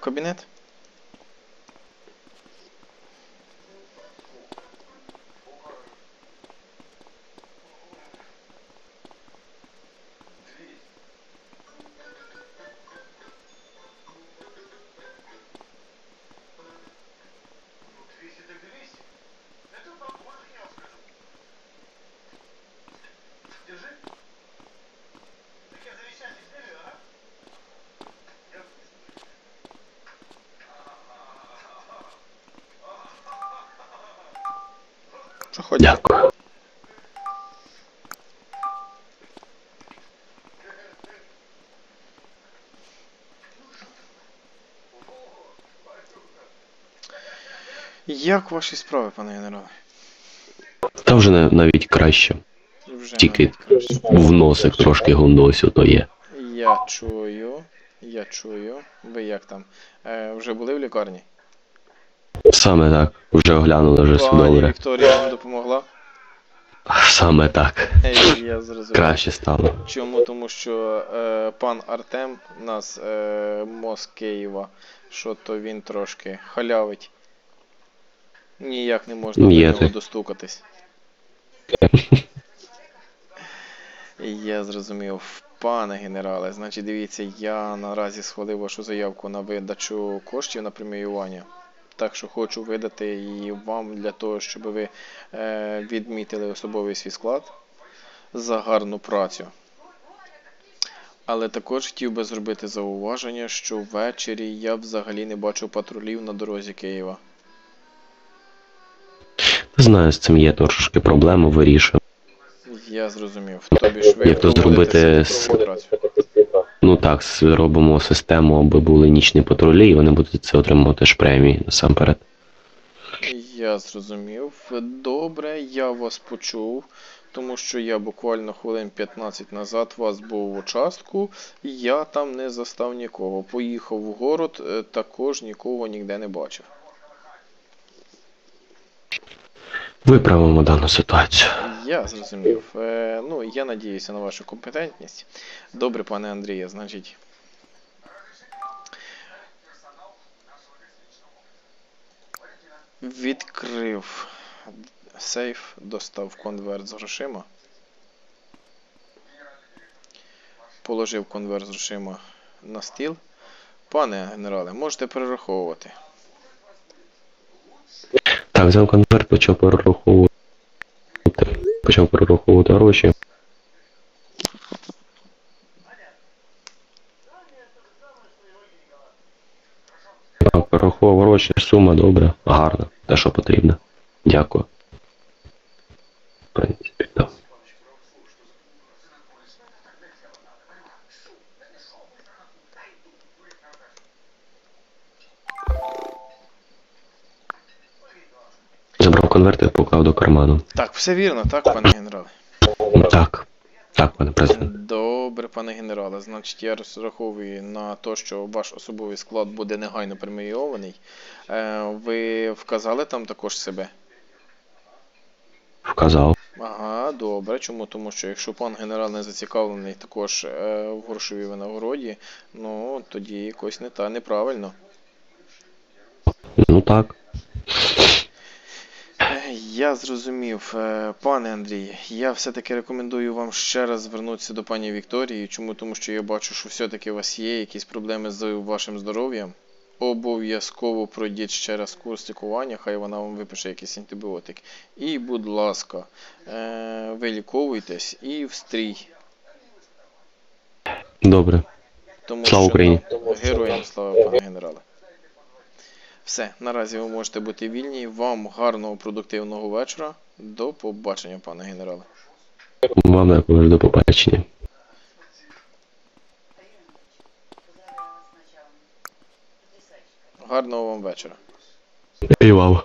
в? Проходь. Дякую. Як ваші справи, пане генерале? Та вже на- навіть краще. Вже Тільки навіть краще. в носик трошки гундосю то є. Я чую, я чую. Ви як там? Е, вже були в лікарні? Саме так. Вже оглянули вже все Пані добре. Вікторія вам допомогла? Саме так. Е, я зрозумів. Краще стало. Чому? Тому що е, пан Артем, у нас е, моз Києва, що то він трошки халявить. Ніяк не можна до Є нього достукатись. Я зрозумів. Пане генерале, значить дивіться, я наразі схвалив вашу заявку на видачу коштів на преміювання. Так що хочу видати її вам для того, щоб ви е, відмітили особовий свій склад за гарну працю. Але також хотів би зробити зауваження, що ввечері я взагалі не бачу патрулів на дорозі Києва. Знаю, з цим є трошки проблеми, вирішую. Я зрозумів. Тобі ж ви Як то зробити з- працю. Ну так, робимо систему, аби були нічні патрулі, і вони будуть це отримувати ж премії насамперед. Я зрозумів. Добре, я вас почув, тому що я буквально хвилин 15 назад вас був в участку, я там не застав нікого. Поїхав в город, е, також нікого ніде не бачив. Виправимо дану ситуацію. Я зрозумів. Е, ну, я надіюся на вашу компетентність. Добре, пане Андріє, значить. Відкрив сейф, достав конверт з грошима. Положив конверт з грошима на стіл. Пане генерале, можете перераховувати. Так, взяв конверт, почав перераховувати. Почав перераховувати гроші. Так, гроші, сума добре, гарна, те, що потрібно. Дякую. В принципі, Забрав конверт і поклав до карману. Так, все вірно, так, пане генерале? Так, так, пане президент. Добре, пане генерале. Значить, я розраховую на те, що ваш особовий склад буде негайно премійований. Е, ви вказали там також себе? Вказав. Ага, добре. Чому? Тому що якщо пан генерал не зацікавлений також е, в грошовій винагороді, ну тоді якось не та неправильно. Ну так. Я зрозумів, Е, пане Андрій, я все-таки рекомендую вам ще раз звернутися до пані Вікторії. Чому? Тому що я бачу, що все-таки у вас є якісь проблеми з вашим здоров'ям. Обов'язково пройдіть ще раз курс лікування, хай вона вам випише якийсь антибіотик. І, будь ласка, е, виліковуйтесь і встрій. Добре. Тому Слава що, Україні. Героям слава, пане генерале. Все, наразі ви можете бути вільні. Вам гарного продуктивного вечора. До побачення, пане генерале. Вам також до побачення. Гарного вам вечора. І вам.